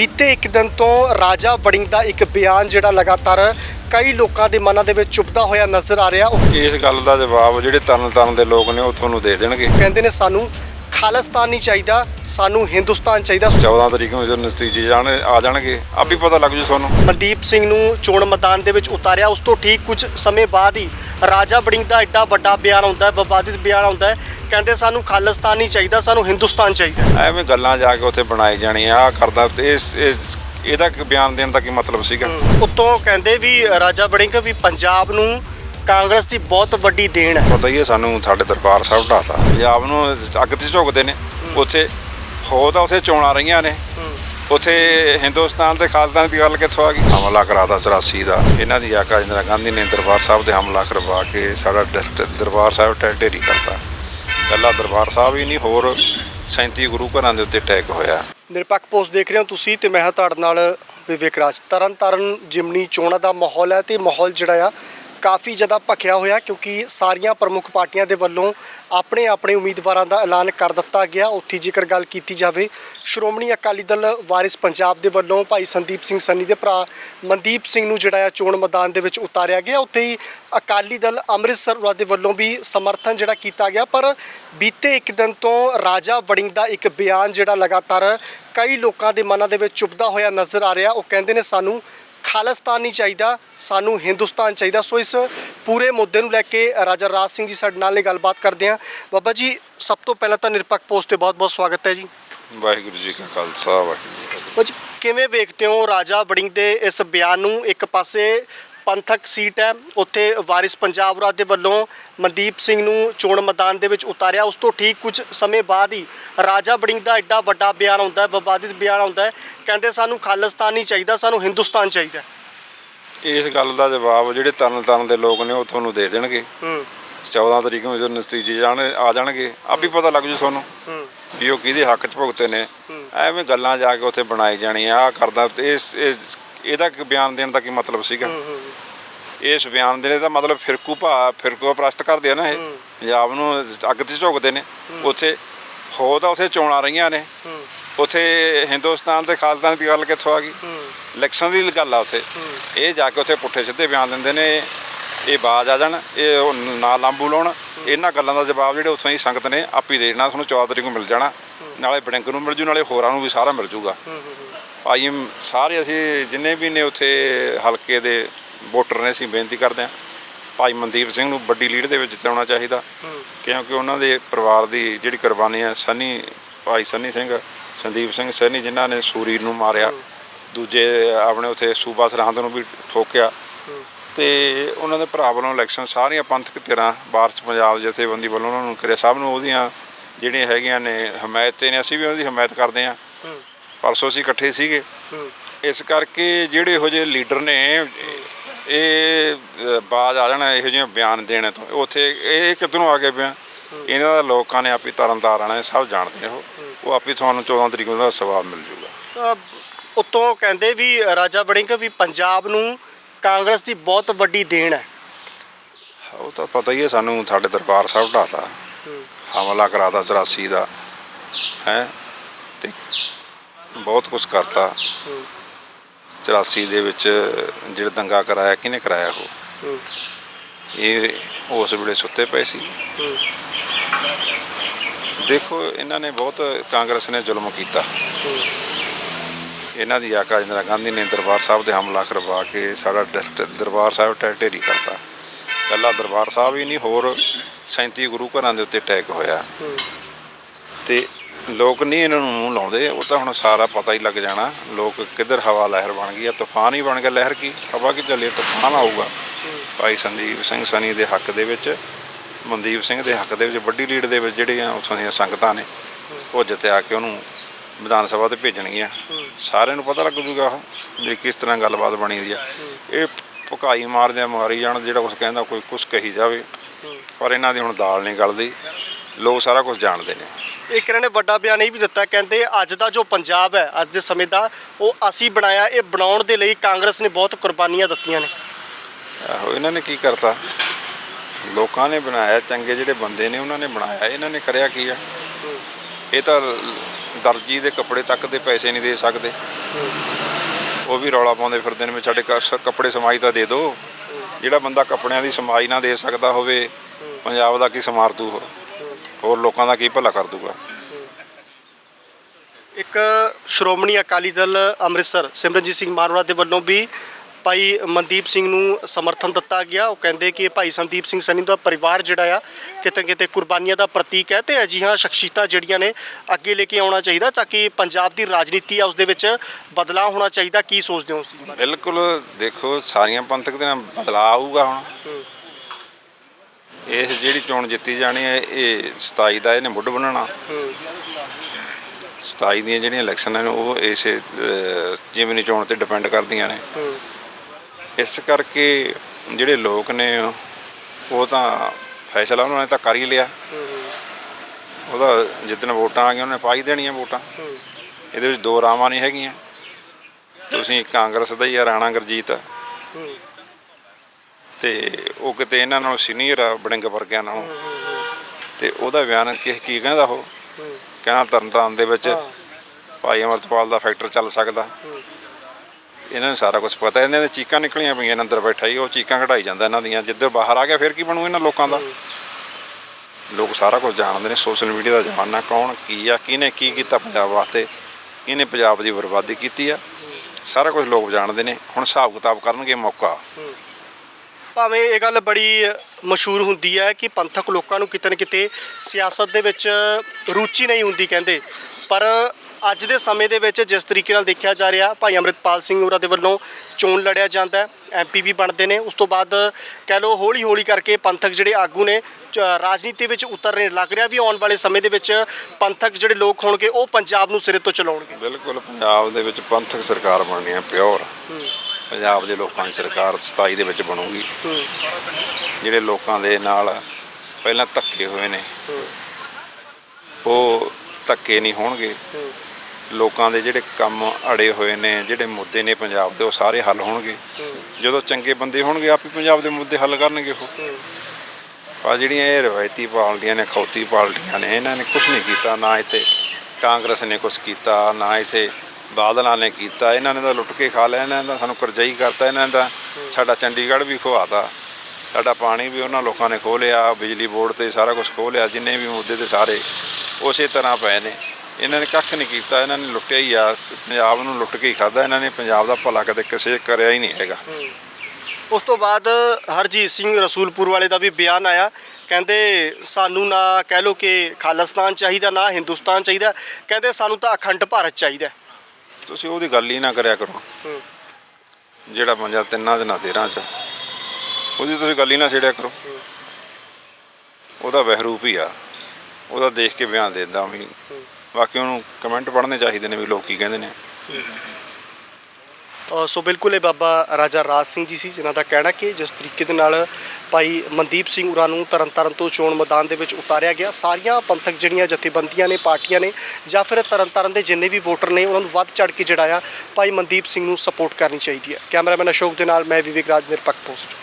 ਬੀਤੇ ਇੱਕ ਦਿਨ ਤੋਂ ਰਾਜਾ ਵੜਿੰਗ ਦਾ ਇੱਕ ਬਿਆਨ ਜਿਹੜਾ ਲਗਾਤਾਰ ਕਈ ਲੋਕਾਂ ਦੇ ਮਨਾਂ ਦੇ ਵਿੱਚ ਚੁਭਦਾ ਹੋਇਆ ਨਜ਼ਰ ਆ ਰਿਹਾ। ਉਹ ਇਸ ਗੱਲ ਦਾ ਜਵਾਬ ਜਿਹੜੇ ਤਰਨ ਤਾਰਨ ਦੇ ਲੋਕ ਨੇ ਉਹ ਤੁਹਾਨੂੰ ਦੇ ਦੇਣਗੇ। ਕਹਿੰਦੇ ਨੇ ਸਾਨੂੰ ਖਾਲਿਸਤਾਨ ਨਹੀਂ ਚਾਹੀਦਾ ਸਾਨੂੰ ਹਿੰਦੁਸਤਾਨ ਚਾਹੀਦਾ। 14 ਤਰੀਕ ਨੂੰ ਜਦੋਂ ਨਤੀਜੇ ਜਾਣ ਆ ਜਾਣਗੇ। ਆਪ ਹੀ ਪਤਾ ਲੱਗ ਜੂ ਤੁਹਾਨੂੰ। ਮਨਦੀਪ ਸਿੰਘ ਨੂੰ ਚੋਣ ਮੈਦਾਨ ਦੇ ਵਿੱਚ ਉਤਾਰਿਆ। ਉਸ ਤੋਂ ਠੀਕ ਕੁਝ ਸਮੇਂ ਬਾਅਦ ਹੀ ਰਾਜਾ ਵੜਿੰਗ ਦਾ ਐਡਾ ਵੱਡਾ ਬਿਆਨ ਆਉਂਦਾ ਹੈ ਵਿਵਾਦਿਤ ਬਿਆਨ ਆਉਂਦਾ ਹੈ ਕਹਿੰਦੇ ਸਾਨੂੰ ਖਾਲਿਸਤਾਨ ਨਹੀਂ ਚਾਹੀਦਾ ਸਾਨੂੰ ਹਿੰਦੁਸਤਾਨ ਚਾਹੀਦਾ। ਐਵੇਂ ਗੱਲਾਂ ਜਾ ਕੇ ਉੱਥੇ ਬਣਾਈ ਜਾਣੀਆਂ ਆ ਕਰਦਾ ਇਸ ਇਸ- ਇਹਦਾ ਕੀ ਬਿਆਨ ਦੇਣ ਦਾ ਕੀ ਮਤਲਬ ਸੀਗਾ? ਉੱਤੋਂ ਕਹਿੰਦੇ ਵੀ ਰਾਜਾ ਵੜਿੰਗ ਵੀ ਪੰਜਾਬ ਨੂੰ ਕਾਂਗਰਸ ਦੀ ਬਹੁਤ ਵੱਡੀ ਦੇਣ ਹੈ। ਪਤਾ ਹੀ ਹੈ ਸਾਨੂੰ ਸਾਡੇ ਦਰਬਾਰ ਸਾਹਿਬ ਢਾਤਾ ਪੰਜਾਬ ਨੂੰ ਅੱਗ ਤੇ ਝੁਕਦੇ ਨੇ। ਉੱਥੇ ਹੋ ਤਾਂ ਉੱਥੇ ਚੋਣਾਂ ਰਹੀਆਂ ਨੇ। ਉੱਥੇ ਹਿੰਦੁਸਤਾਨ ਤੇ ਖਾਲਸਤਾਨ ਦੀ ਗੱਲ ਕਿੱਥੋਂ ਆ ਗਈ? ਹਮਲਾ ਕਰਾਤਾ 84 ਦਾ। ਇਹਨਾਂ ਦੀ ਆਕਾ ਇੰਦਰਾ ਗਾਂਧੀ ਨੇ ਦਰਬਾਰ ਸਾਹਿਬ ਤੇ ਹਮਲਾ ਕਰਵਾ ਕੇ ਸਾਡਾ ਦਰਬਾਰ ਸਾਹਿਬ ਢੇਰੀ ਕਰਤਾ। ਕੱਲਾ ਦਰਬਾਰ ਸਾਹਿਬ ਹੀ ਨਹੀਂ, ਹੋਰ 37 ਗੁਰੂ ਘਰਾਂ ਦੇ ਉੱਤੇ ਅਟੈਕ ਹੋਇਆ। ਨਿਰਪੱਖ ਪੋਸਟ ਦੇਖ ਰਹੇ ਹੋ ਤੁਸੀਂ ਤੇ ਮੈਂ ਹਾਂ ਤੁਹਾਡੇ ਨਾਲ ਵਿਵੇਕ ਰਾਜ। ਤਰਨ ਤਾਰਨ ਜਿਮਨੀ ਚੋਣਾਂ ਦਾ ਮਾਹੌਲ ਹੈ ਤੇ ਮਾਹੌਲ ਜਿਹੜਾ ਆ ਕਾਫੀ ਜ਼ਿਆਦਾ ਭਖਿਆ ਹੋਇਆ ਕਿਉਂਕਿ ਸਾਰੀਆਂ ਪ੍ਰਮੁੱਖ ਪਾਰਟੀਆਂ ਦੇ ਵੱਲੋਂ ਆਪਣੇ ਆਪਣੇ ਉਮੀਦਵਾਰਾਂ ਦਾ ਐਲਾਨ ਕਰ ਦਿੱਤਾ ਗਿਆ। ਉੱਥੇ ਜੇਕਰ ਗੱਲ ਕੀਤੀ ਜਾਵੇ, ਸ਼੍ਰੋਮਣੀ ਅਕਾਲੀ ਦਲ ਵਾਰਿਸ ਪੰਜਾਬ ਦੇ ਵੱਲੋਂ ਭਾਈ ਸੰਦੀਪ ਸਿੰਘ ਸੰਨੀ ਦੇ ਭਰਾ ਮਨਦੀਪ ਸਿੰਘ ਨੂੰ ਜਿਹੜਾ ਆ ਚੋਣ ਮੈਦਾਨ ਦੇ ਵਿੱਚ ਉਤਾਰਿਆ ਗਿਆ। ਉੱਥੇ ਹੀ ਅਕਾਲੀ ਦਲ ਅੰਮ੍ਰਿਤਸਰ ਦੇ ਵੱਲੋਂ ਵੀ ਸਮਰਥਨ ਜਿਹੜਾ ਕੀਤਾ ਗਿਆ, ਪਰ ਬੀਤੇ ਇੱਕ ਦਿਨ ਤੋਂ ਰਾਜਾ ਵੜਿੰਗ ਦਾ ਇੱਕ ਬਿਆਨ ਜਿਹੜਾ ਲਗਾਤਾਰ ਕਈ ਲੋਕਾਂ ਦੇ ਮਨਾਂ ਦੇ ਵਿੱਚ ਚੁੱਭਦਾ ਹੋਇਆ ਨਜ਼ਰ ਆ ਰਿਹਾ। ਉਹ ਕਹਿੰਦੇ ਨੇ, ਸਾਨੂੰ ਖਾਲਿਸਤਾਨ ਨਹੀਂ ਚਾਹੀਦਾ ਸਾਨੂੰ ਹਿੰਦੁਸਤਾਨ ਚਾਹੀਦਾ। ਸੋ ਇਸ ਪੂਰੇ ਮੁੱਦੇ ਨੂੰ ਲੈ ਕੇ ਰਾਜਾ ਰਾਜ ਸਿੰਘ ਜੀ ਸਾਡੇ ਨਾਲ ਨੇ ਗੱਲਬਾਤ ਕਰਦੇ ਹਾਂ। ਬਾਬਾ ਜੀ ਸਭ ਤੋਂ ਪਹਿਲਾਂ ਤਾਂ ਨਿਰਪੱਖ ਪੋਸਟ ਤੇ ਬਹੁਤ-ਬਹੁਤ ਸਵਾਗਤ ਹੈ ਜੀ। ਵਾਹਿਗੁਰੂ ਜੀ ਕਾ ਖਾਲਸਾ ਵਾਹਿਗੁਰੂ ਜੀ ਕੀ ਫਤਿਹ। ਬਾਬਾ ਜੀ ਕਿਵੇਂ ਵੇਖਦੇ ਹੋ ਰਾਜਾ ਵੜਿੰਗ ਦੇ ਇਸ ਬਿਆਨ ਨੂੰ? ਇੱਕ ਪਾਸੇ ਪੰਥਕ ਸੀਟ ਹੈ। ਉੱਥੇ ਵਾਰਿਸ ਪੰਜਾਬ ਰਾਜ ਦੇ ਵੱਲੋਂ ਮਨਦੀਪ ਸਿੰਘ ਨੂੰ ਚੋਣ ਮੈਦਾਨ ਦੇ ਵਿੱਚ ਉਤਾਰਿਆ। ਉਸ ਤੋਂ ਠੀਕ ਕੁਝ ਸਮੇਂ ਬਾਅਦ ਹੀ ਰਾਜਾ ਵੜਿੰਗ ਦਾ ਐਡਾ ਵੱਡਾ ਬਿਆਨ ਆਉਂਦਾ ਹੈ ਵਿਵਾਦਿਤ ਬਿਆਨ ਆਉਂਦਾ ਹੈ। ਕਹਿੰਦੇ ਸਾਨੂੰ ਖਾਲਿਸਤਾਨ ਨਹੀਂ ਚਾਹੀਦਾ ਸਾਨੂੰ ਹਿੰਦੁਸਤਾਨ ਚਾਹੀਦਾ। ਇਸ ਗੱਲ ਦਾ ਜਵਾਬ ਜਿਹੜੇ ਤਰਨ ਤਾਰਨ ਦੇ ਲੋਕ ਨੇ ਉਹ ਤੁਹਾਨੂੰ ਦੇ ਦੇਣਗੇ। ਹੂੰ। 14 ਤਰੀਕ ਨੂੰ ਜਦੋਂ ਨਤੀਜੇ ਜਾਣ ਆ ਜਾਣਗੇ। ਆਪ ਹੀ ਪਤਾ ਲੱਗ ਜੂ ਤੁਹਾਨੂੰ ਹੂੰ। ਵੀ ਉਹ ਕਿਹਦੇ ਹੱਕ 'ਚ ਭੁਗਤੇ ਨੇ। ਐਵੇਂ ਗੱਲਾਂ ਜਾ ਕੇ ਉੱਥੇ ਬਣਾਈ ਜਾਣੀਆਂ ਆ ਕਰਦਾ ਇਸ ਇਹਦਾ ਬਿਆਨ ਦੇਣ ਦਾ ਕੀ ਮਤਲਬ ਸੀਗਾ? ਇਸ ਬਿਆਨ ਦੇਣ ਦਾ ਮਤਲਬ ਫਿਰਕੂ ਭਾ ਫਿਰਕੂ ਪ੍ਰਸਤ ਕਰਦੇ ਆ ਨਾ ਇਹ। ਹੂੰ। ਪੰਜਾਬ ਨੂੰ ਅੱਗ ਤੇ ਝੁਕਦੇ ਨੇ। ਉੱਥੇ ਹੋ ਤਾਂ ਉੱਥੇ ਚੋਣਾਂ ਰਹੀਆਂ ਨੇ। ਹੂੰ। ਉੱਥੇ ਹਿੰਦੁਸਤਾਨ ਤੇ ਖਾਲਸਤਾਨ ਦੀ ਗੱਲ ਕਿੱਥੋਂ ਆ ਗਈ? ਹੂੰ। ਇਲੈਕਸ਼ਨ ਦੀ ਗੱਲ ਆ ਉੱਥੇ। ਇਹ ਜਾ ਕੇ ਉੱਥੇ ਪੁੱਠੇ ਸਿੱਧੇ ਬਿਆਨ ਦਿੰਦੇ ਨੇ। ਇਹ ਬਾਜ਼ ਆ ਜਾਣ ਇਹ ਨਾ ਲਾਂਬੂ ਲਾਉਣ। ਇਹਨਾਂ ਗੱਲਾਂ ਦਾ ਜਵਾਬ ਜਿਹੜੇ ਉੱਥੋਂ ਹੀ ਸੰਗਤ ਨੇ ਆਪੀ ਦੇ ਦੇਣਾ ਤੁਹਾਨੂੰ 14 ਤਰੀਕ ਨੂੰ ਮਿਲ ਜਾਣਾ। ਨਾਲੇ ਬੜਿੰਗ ਨੂੰ ਮਿਲ ਜੂ ਨਾਲੇ ਹੋਰਾਂ ਨੂੰ ਵੀ ਸਾਰਾ ਮਿਲ ਜੂਗਾ। ਭਾਈ ਸਾਰੇ ਅਸੀਂ ਜਿੰਨੇ ਵੀ ਨੇ ਉੱਥੇ ਹਲਕੇ ਦੇ ਵੋਟਰ ਨੇ ਅਸੀਂ ਬੇਨਤੀ ਕਰਦੇ ਹਾਂ ਭਾਈ ਮਨਦੀਪ ਸਿੰਘ ਨੂੰ ਵੱਡੀ ਲੀਡ ਦੇ ਵਿੱਚ ਜਿਤਾਉਣਾ ਚਾਹੀਦਾ। ਕਿਉਂਕਿ ਉਹਨਾਂ ਦੇ ਪਰਿਵਾਰ ਦੀ ਜਿਹੜੀ ਕੁਰਬਾਨੀ ਹੈ ਸਨੀ ਭਾਈ ਸਨੀ ਸਿੰਘ ਸੰਦੀਪ ਸਿੰਘ ਸੈਣੀ ਜਿਨ੍ਹਾਂ ਨੇ ਸੂਰੀ ਨੂੰ ਮਾਰਿਆ ਦੂਜੇ ਆਪਣੇ ਉੱਥੇ ਸੂਬਾ ਸਰਹੰਦ ਨੂੰ ਵੀ ਠੋਕਿਆ। ਤੇ ਉਹਨਾਂ ਦੇ ਭਰਾ ਵੱਲੋਂ ਇਲੈਕਸ਼ਨ ਸਾਰੀਆਂ ਪੰਥਕ ਧਿਰਾਂ ਬਾਰਸ ਪੰਜਾਬ ਜਥੇਬੰਦੀ ਵੱਲੋਂ ਉਹਨਾਂ ਨੂੰ ਕਰਿਆ ਸਭ ਨੂੰ ਉਹਦੀਆਂ ਜਿਹੜੀਆਂ ਹੈਗੀਆਂ ਨੇ ਹਮਾਇਤ ਤੇ ਨੇ ਅਸੀਂ ਵੀ ਉਹਨਾਂ ਦੀ ਹਮਾਇਤ ਕਰਦੇ ਹਾਂ। ਪਰਸੋਂ ਅਸੀਂ ਇਕੱਠੇ ਸੀਗੇ। ਇਸ ਕਰਕੇ ਜਿਹੜੇ ਇਹੋ ਜਿਹੇ ਲੀਡਰ ਨੇ ਇਹ ਬਾਜ਼ ਆ ਜਾਣਾ ਇਹੋ ਜਿਹੇ ਬਿਆਨ ਦੇਣ ਤੋਂ। ਉੱਥੇ ਇਹ ਕਿੱਧਰੋਂ ਆ ਗਏ ਬਿਆਨ? ਇਹਨਾਂ ਦਾ ਲੋਕਾਂ ਨੇ ਆਪੀ ਤਰਨਤਾਰ ਆਣਾ ਸਭ ਜਾਣਦੇ ਉਹ। ਉਹ ਆਪੀ ਤੁਹਾਨੂੰ 14 ਤਰੀਕ ਨੂੰ ਦਾ ਸਵਾਬ ਮਿਲ ਜੂਗਾ। ਉੱਤੋਂ ਕਹਿੰਦੇ ਵੀ ਰਾਜਾ ਵੜਿੰਗ ਵੀ ਪੰਜਾਬ ਨੂੰ ਕਾਂਗਰਸ ਦੀ ਬਹੁਤ ਵੱਡੀ ਦੇਣ ਹੈ। ਉਹ ਤਾਂ ਪਤਾ ਹੀ ਹੈ ਸਾਨੂੰ ਸਾਡੇ ਦਰਬਾਰ ਸਾਹਿਬ ਢਾਤਾ ਹਮਲਾ ਕਰਾਤਾ 84 ਦਾ। ਹੈ? ਤੇ ਬਹੁਤ ਕੁਝ ਕਰਤਾ। 84 ਦੇ ਵਿੱਚ ਜਿਹੜਾ ਦੰਗਾ ਕਰਾਇਆ ਕਿਹਨੇ ਕਰਾਇਆ ਉਹ? ਇਹ ਉਸ ਵੇਲੇ ਸੁੱਤੇ ਪਏ ਸੀ। ਦੇਖੋ ਇਹਨਾਂ ਨੇ ਬਹੁਤ ਕਾਂਗਰਸ ਨੇ ਜ਼ੁਲਮ ਕੀਤਾ। ਇਹਨਾਂ ਦੀ ਆਕਾ ਇੰਦਰਾ ਗਾਂਧੀ ਨੇ ਦਰਬਾਰ ਸਾਹਿਬ ਤੇ ਹਮਲਾ ਕਰਵਾ ਕੇ ਸਾਡਾ ਦਰਬਾਰ ਸਾਹਿਬ ਢੇਰੀ ਕਰਤਾ। ਕੱਲਾ ਦਰਬਾਰ ਸਾਹਿਬ ਹੀ ਨਹੀਂ ਹੋਰ 37 ਗੁਰੂ ਘਰਾਂ ਦੇ ਉੱਤੇ ਅਟੈਕ ਹੋਇਆ। ਤੇ ਲੋਕ ਨਹੀਂ ਇਹਨਾਂ ਨੂੰ ਮੂੰਹ ਲਾਉਂਦੇ, ਉਹ ਤਾਂ ਹੁਣ ਸਾਰਾ ਪਤਾ ਹੀ ਲੱਗ ਜਾਣਾ, ਲੋਕ ਕਿੱਧਰ ਹਵਾ ਲਹਿਰ ਬਣ ਗਈ ਆ, ਤੂਫਾਨ ਹੀ ਬਣ ਗਿਆ, ਲਹਿਰ ਕੀ? ਹਵਾ ਕੀ ਚੱਲੇ ਤੂਫਾਨ ਆਊਗਾ। ਭਾਈ ਸੰਦੀਪ ਸਿੰਘ ਸਨੀ ਦੇ ਹੱਕ ਦੇ ਵਿੱਚ, ਮਨਦੀਪ ਸਿੰਘ ਦੇ ਹੱਕ ਦੇ ਵਿੱਚ, ਵੱਡੀ ਲੀਡ ਦੇ ਵਿੱਚ ਜਿਹੜੀਆਂ ਉੱਥੋਂ ਦੀਆਂ ਸੰਗਤਾਂ ਨੇ, ਉਹ ਜਿੱਤਿਆ ਕੇ ਉਹਨੂੰ ਵਿਧਾਨ ਸਭਾ ਤੇ ਭੇਜਣਗੀਆਂ। ਸਾਰਿਆਂ ਨੂੰ ਪਤਾ ਲੱਗ ਜੂਗਾ ਉਹ, ਵੀ ਕਿਸ ਤਰ੍ਹਾਂ ਗੱਲਬਾਤ ਬਣੀ ਦੀ ਆ। ਇਹ ਭੁਕਾਈ ਮਾਰਦੇ ਮਾਰੀ ਜਾਣ, ਜਿਹੜਾ ਕੁਝ ਕਹਿੰਦਾ, ਕੋਈ ਕੁਝ ਕਹੀ ਜਾਵੇ। ਪਰ ਇਹਨਾਂ ਦੀ ਹੁਣ ਦਾਲ ਨਹੀਂ ਗਲਦੀ। ਲੋਕ ਸਾਰਾ ਕੁਝ ਜਾਣਦੇ ਨੇ। ਇੱਕ ਇਹਨਾਂ ਨੇ ਵੱਡਾ ਬਿਆਨ ਇਹ ਵੀ ਦਿੱਤਾ, ਕਹਿੰਦੇ ਅੱਜ ਦਾ ਜੋ ਪੰਜਾਬ ਹੈ, ਅੱਜ ਦੇ ਸਮੇਂ ਦਾ, ਉਹ ਅਸੀਂ ਬਣਾਇਆ, ਇਹ ਬਣਾਉਣ ਦੇ ਲਈ ਕਾਂਗਰਸ ਨੇ ਬਹੁਤ ਕੁਰਬਾਨੀਆਂ ਦਿੱਤੀਆਂ ਨੇ। ਆਹੋ, ਇਹਨਾਂ ਨੇ ਕੀ ਕਰਤਾ? ਲੋਕਾਂ ਨੇ ਬਣਾਇਆ, ਚੰਗੇ ਜਿਹੜੇ ਬੰਦੇ ਨੇ ਉਹਨਾਂ ਨੇ ਬਣਾਇਆ, ਇਹਨਾਂ ਨੇ ਕਰਿਆ ਕੀ ਆ? ਇਹ ਤਾਂ ਦਰਜੀ ਦੇ ਕੱਪੜੇ ਤੱਕ ਦੇ ਪੈਸੇ ਨਹੀਂ ਦੇ ਸਕਦੇ। ਉਹ ਵੀ ਰੌਲਾ ਪਾਉਂਦੇ ਫਿਰਦੇ ਨੇ ਵੀ ਸਾਡੇ ਕੱਪੜੇ ਸਮਾਈ ਤਾਂ ਦੇ ਦਿਓ ਜਿਹੜਾ ਬੰਦਾ ਕੱਪੜਿਆਂ ਦੀ ਸਮਾਈ ਨਾ ਦੇ ਸਕਦਾ ਹੋਵੇ, ਪੰਜਾਬ ਦਾ ਕੀ ਸਮਾਰਤੂ ਹੋ? ਹੋਰ ਲੋਕਾਂ ਦਾ ਕੀ ਭਲਾ ਕਰ ਦੂਗਾ? ਇੱਕ ਸ਼੍ਰੋਮਣੀ ਅਕਾਲੀ ਦਲ ਅੰਮ੍ਰਿਤਸਰ ਸਿਮਰਨਜੀਤ ਸਿੰਘ ਮਾਨਵਰਾ ਦੇ ਵੱਲੋਂ ਵੀ ਭਾਈ ਮਨਦੀਪ ਸਿੰਘ ਨੂੰ ਸਮਰਥਨ ਦਿੱਤਾ ਗਿਆ। ਉਹ ਕਹਿੰਦੇ ਕਿ ਭਾਈ ਸੰਦੀਪ ਸਿੰਘ ਸਨੀ ਦਾ ਪਰਿਵਾਰ ਜਿਹੜਾ ਆ ਕਿਤੇ ਕਿਤੇ ਕੁਰਬਾਨੀਆਂ ਦਾ ਪ੍ਰਤੀਕ ਹੈ ਤੇ ਅਜਿਹੀਆਂ ਸ਼ਖਸੀਅਤਾਂ ਜਿਹੜੀਆਂ ਨੇ ਅੱਗੇ ਲੈ ਕੇ ਆਉਣਾ ਚਾਹੀਦਾ ਤਾਂ ਕਿ ਪੰਜਾਬ ਦੀ ਰਾਜਨੀਤੀ ਆ ਉਸ ਦੇ ਵਿੱਚ ਬਦਲਾਅ ਹੋਣਾ ਚਾਹੀਦਾ। ਕੀ ਸੋਚਦੇ ਹੋ ਤੁਸੀਂ ਬਿਲਕੁਲ ਦੇਖੋ ਸਾਰੀਆਂ ਪੰਥਕ ਦੇ ਨਾਲ ਬਦਲਾਅ ਆਊਗਾ ਹੁਣ। ਇਹ ਜਿਹੜੀ ਚੋਣ ਜਿੱਤੀ ਜਾਣੀ ਹੈ, ਇਹ 27 ਦਾ ਇਹਨੇ ਮੁੱਢ ਬਣਾਉਣਾ 27 ਦੀਆਂ ਜਿਹੜੀਆਂ ਇਲੈਕਸ਼ਨਾਂ ਨੇ, ਉਹ ਇਸੇ ਜਿਮਨੀ ਚੋਣ ਤੇ ਡਿਪੈਂਡ ਕਰਦੀਆਂ ਨੇ। ਇਸ ਕਰਕੇ ਜਿਹੜੇ ਲੋਕ ਨੇ, ਉਹ ਤਾਂ ਫੈਸਲਾ ਉਹਨਾਂ ਨੇ ਤਾਂ ਕਰ ਹੀ ਲਿਆ। ਉਹਦਾ ਜਿੱਦਣ ਵੋਟਾਂ ਆ ਗਈਆਂ, ਉਹਨੇ ਪਾ ਹੀ ਦੇਣੀਆਂ ਵੋਟਾਂ। ਇਹਦੇ ਵਿੱਚ ਦੋ ਰਾਵਾਂ ਨਹੀਂ ਹੈਗੀਆਂ। ਤੁਸੀਂ ਕਾਂਗਰਸ ਦਾ ਹੀ ਆ, ਰਾਣਾ ਗੁਰਜੀਤ। ਤੇ ਉਹ ਕਿਤੇ ਇਹਨਾਂ ਨਾਲੋਂ ਸੀਨੀਅਰ ਆ ਬੜਿੰਗ ਵਰਗਿਆਂ ਨਾਲੋਂ। ਤੇ ਉਹਦਾ ਬਿਆਨ ਕੀ ਕੀ ਕਹਿੰਦਾ ਉਹ? ਕਹਿੰਦਾ ਤਰਨਤਾਰਨ ਦੇ ਵਿੱਚ ਭਾਈ ਅਮਰਤਪਾਲ ਦਾ ਫੈਕਟਰ ਚੱਲ ਸਕਦਾ। ਇਹਨਾਂ ਨੂੰ ਸਾਰਾ ਕੁਝ ਪਤਾ। ਇਹਨਾਂ ਦੇ ਚੀਕਾਂ ਨਿਕਲੀਆਂ ਪਈਆਂ ਨੇ ਅੰਦਰ ਬੈਠਾ ਹੀ। ਉਹ ਚੀਕਾਂ ਕਢਾਈ ਜਾਂਦਾ ਇਹਨਾਂ ਦੀਆਂ। ਜਿੱਧਰ ਬਾਹਰ ਆ ਗਿਆ ਫਿਰ ਕੀ ਬਣੂ ਇਹਨਾਂ ਲੋਕਾਂ ਦਾ? ਲੋਕ ਸਾਰਾ ਕੁਝ ਜਾਣਦੇ ਨੇ। ਸੋਸ਼ਲ ਮੀਡੀਆ ਦਾ ਜ਼ਮਾਨਾ ਕੌਣ ਕੀ ਆ ਕਿਹਨੇ ਕੀ ਕੀਤਾ ਪੰਜਾਬ ਵਾਸਤੇ? ਕਿਹਨੇ ਪੰਜਾਬ ਦੀ ਬਰਬਾਦੀ ਕੀਤੀ ਆ? ਸਾਰਾ ਕੁਝ ਲੋਕ ਜਾਣਦੇ ਨੇ। ਹੁਣ ਹਿਸਾਬ ਕਿਤਾਬ ਕਰਨਗੇ ਮੌਕਾ। ਭਾਵੇਂ ਇਹ ਗੱਲ ਬੜੀ ਮਸ਼ਹੂਰ ਹੁੰਦੀ ਹੈ ਕਿ ਪੰਥਕ ਲੋਕਾਂ ਨੂੰ ਕਿਤੇ ਨਾ ਕਿਤੇ ਸਿਆਸਤ ਦੇ ਵਿੱਚ ਰੁਚੀ ਨਹੀਂ ਹੁੰਦੀ ਕਹਿੰਦੇ। ਪਰ ਅੱਜ ਦੇ ਸਮੇਂ ਦੇ ਵਿੱਚ ਜਿਸ ਤਰੀਕੇ ਨਾਲ ਦੇਖਿਆ ਜਾ ਰਿਹਾ ਭਾਈ ਅੰਮ੍ਰਿਤਪਾਲ ਸਿੰਘ ਹੋਰਾਂ ਦੇ ਵੱਲੋਂ ਚੋਣ ਲੜਿਆ ਜਾਂਦਾ ਹੈ ਐਮਪੀ ਵੀ ਬਣਦੇ ਨੇ। ਉਸ ਤੋਂ ਬਾਅਦ ਕਹਿ ਲਓ ਹੌਲੀ ਹੌਲੀ ਕਰਕੇ ਪੰਥਕ ਜਿਹੜੇ ਆਗੂ ਨੇ ਰਾਜਨੀਤੀ ਵਿੱਚ ਉਤਰਨੇ ਲੱਗ ਰਿਹਾ ਵੀ ਆਉਣ ਵਾਲੇ ਸਮੇਂ ਦੇ ਵਿੱਚ ਪੰਥਕ ਜਿਹੜੇ ਲੋਕ ਹੋਣਗੇ ਉਹ ਪੰਜਾਬ ਨੂੰ ਸਿਰੇ ਤੋਂ ਚਲਾਉਣਗੇ। ਬਿਲਕੁਲ ਪੰਜਾਬ ਦੇ ਵਿੱਚ ਪੰਥਕ ਸਰਕਾਰ ਬਣਨੀ ਆ ਪਿਓਰ। ਪੰਜਾਬ ਦੇ ਲੋਕਾਂ ਦੀ ਸਰਕਾਰ 27 ਦੇ ਵਿੱਚ ਬਣੂਗੀ। ਜਿਹੜੇ ਲੋਕਾਂ ਦੇ ਨਾਲ ਪਹਿਲਾਂ ਧੱਕੇ ਹੋਏ ਨੇ, ਉਹ ਧੱਕੇ ਨਹੀਂ ਹੋਣਗੇ। ਲੋਕਾਂ ਦੇ ਜਿਹੜੇ ਕੰਮ ਅੜੇ ਹੋਏ ਨੇ, ਜਿਹੜੇ ਮੁੱਦੇ ਨੇ ਪੰਜਾਬ ਦੇ, ਉਹ ਸਾਰੇ ਹੱਲ ਹੋਣਗੇ। ਜਦੋਂ ਚੰਗੇ ਬੰਦੇ ਹੋਣਗੇ, ਆਪ ਹੀ ਪੰਜਾਬ ਦੇ ਮੁੱਦੇ ਹੱਲ ਕਰਨਗੇ ਉਹ। ਆ ਜਿਹੜੀਆਂ ਇਹ ਰਵਾਇਤੀ ਪਾਰਟੀਆਂ ਨੇ ਖੌਤੀ ਪਾਰਟੀਆਂ ਨੇ, ਇਹਨਾਂ ਨੇ ਕੁਝ ਨਹੀਂ ਕੀਤਾ, ਨਾ ਇੱਥੇ ਕਾਂਗਰਸ ਨੇ ਕੁਝ ਕੀਤਾ, ਨਾ ਇੱਥੇ ਬਾਦਲਾਂ ਨੇ ਕੀਤਾ, ਇਹਨਾਂ ਨੇ ਤਾਂ ਲੁੱਟ ਕੇ ਖਾ ਲਿਆ, ਇਹਨਾਂ ਦਾ ਸਾਨੂੰ ਕਰਜ਼ਾਈ ਕਰਤਾ, ਇਹਨਾਂ ਦਾ ਸਾਡਾ ਚੰਡੀਗੜ੍ਹ ਵੀ ਖਵਾਤਾ ਸਾਡਾ ਪਾਣੀ ਵੀ ਉਹਨਾਂ ਲੋਕਾਂ ਨੇ ਖੋਹ ਲਿਆ ਬਿਜਲੀ ਬੋਰਡ ਤੇ ਸਾਰਾ ਕੁਝ ਖੋਹ ਲਿਆ ਜਿੰਨੇ ਵੀ ਮੁੱਦੇ ਤੇ ਸਾਰੇ, ਉਸੇ ਤਰ੍ਹਾਂ ਪਏ ਨੇ। ਇਹਨਾਂ ਨੇ ਕੱਖ ਨਹੀਂ ਕੀਤਾ, ਇਹਨਾਂ ਨੇ ਲੁੱਟਿਆ ਹੀ ਆ, ਪੰਜਾਬ ਨੂੰ ਲੁੱਟ ਕੇ ਹੀ ਖਾਦਾ ਇਹਨਾਂ ਨੇ ਪੰਜਾਬ ਦਾ ਭਲਾ ਕਦੇ ਕਿਸੇ ਕਰਿਆ ਹੀ ਨਹੀਂ ਹੈਗਾ। ਉਸ ਤੋਂ ਬਾਅਦ ਹਰਜੀਤ ਸਿੰਘ ਰਸੂਲਪੁਰ ਵਾਲੇ ਦਾ ਵੀ ਬਿਆਨ ਆਇਆ, ਕਹਿੰਦੇ ਸਾਨੂੰ ਨਾ ਕਹਿ ਲੋ ਕਿ ਖਾਲਿਸਤਾਨ ਚਾਹੀਦਾ, ਨਾ ਹਿੰਦੁਸਤਾਨ ਚਾਹੀਦਾ, ਕਹਿੰਦੇ ਸਾਨੂੰ ਤਾਂ ਅਖੰਡ ਭਾਰਤ ਚਾਹੀਦਾ। ਤੁਸੀਂ ਉਹਦੀ ਗੱਲ ਹੀ ਨਾ ਕਰਿਆ ਕਰੋ। ਜਿਹੜਾ ਪੰਜਾ ਤਿੰਨਾਂ ਚ ਨਾ ਤੇਰਾਂ ਚ ਉਹਦੀ ਤੁਸੀਂ ਗੱਲ ਹੀ ਨਾ ਛੇੜਿਆ ਕਰੋ। ਉਹਦਾ ਵਹਿਰੂਪ ਹੀ ਆ। ਉਹਦਾ ਦੇਖ ਕੇ ਬਿਆਨ ਦੇ ਦਿੰਦਾ ਵੀ ਬਾਕੀ ਉਹਨੂੰ ਕਮੈਂਟ ਪੜ੍ਹਨੇ ਚਾਹੀਦੇ ਨੇ ਵੀ ਲੋਕ ਕੀ ਕਹਿੰਦੇ ਨੇ। ਸੋ ਬਿਲਕੁਲ ਇਹ ਬਾਬਾ ਰਾਜਾ ਰਾਜ ਸਿੰਘ ਜੀ ਸੀ, ਜਿਨ੍ਹਾਂ ਦਾ ਕਹਿਣਾ ਕਿ ਜਿਸ ਤਰੀਕੇ ਦੇ ਨਾਲ ਭਾਈ ਮਨਦੀਪ ਸਿੰਘ ਉਰਾਂ ਨੂੰ ਤਰਨਤਾਰਨ ਤੋਂ ਚੋਣ ਮੈਦਾਨ ਦੇ ਵਿੱਚ ਉਤਾਰਿਆ ਗਿਆ। ਸਾਰੀਆਂ ਪੰਥਕ ਜਿਹੜੀਆਂ ਜਥੇਬੰਦੀਆਂ ਨੇ, ਪਾਰਟੀਆਂ ਨੇ ਜਾਂ ਫਿਰ ਤਰਨਤਾਰਨ ਦੇ ਜਿੰਨੇ ਵੀ ਵੋਟਰ ਨੇ, ਉਹਨਾਂ ਨੂੰ ਵੱਧ ਚੜ ਕੇ ਜਿਹੜਾ ਆ, ਭਾਈ ਮਨਦੀਪ ਸਿੰਘ ਨੂੰ ਸਪੋਰਟ ਕਰਨੀ ਚਾਹੀਦੀ ਹੈ। ਕੈਮਰਾਮੈਨ ਅਸ਼ੋਕ ਦੇ ਨਾਲ ਮੈਂ ਵਿਵੇਕ ਰਾਜ ਨਿਰਪੱਖ ਪੋਸਟ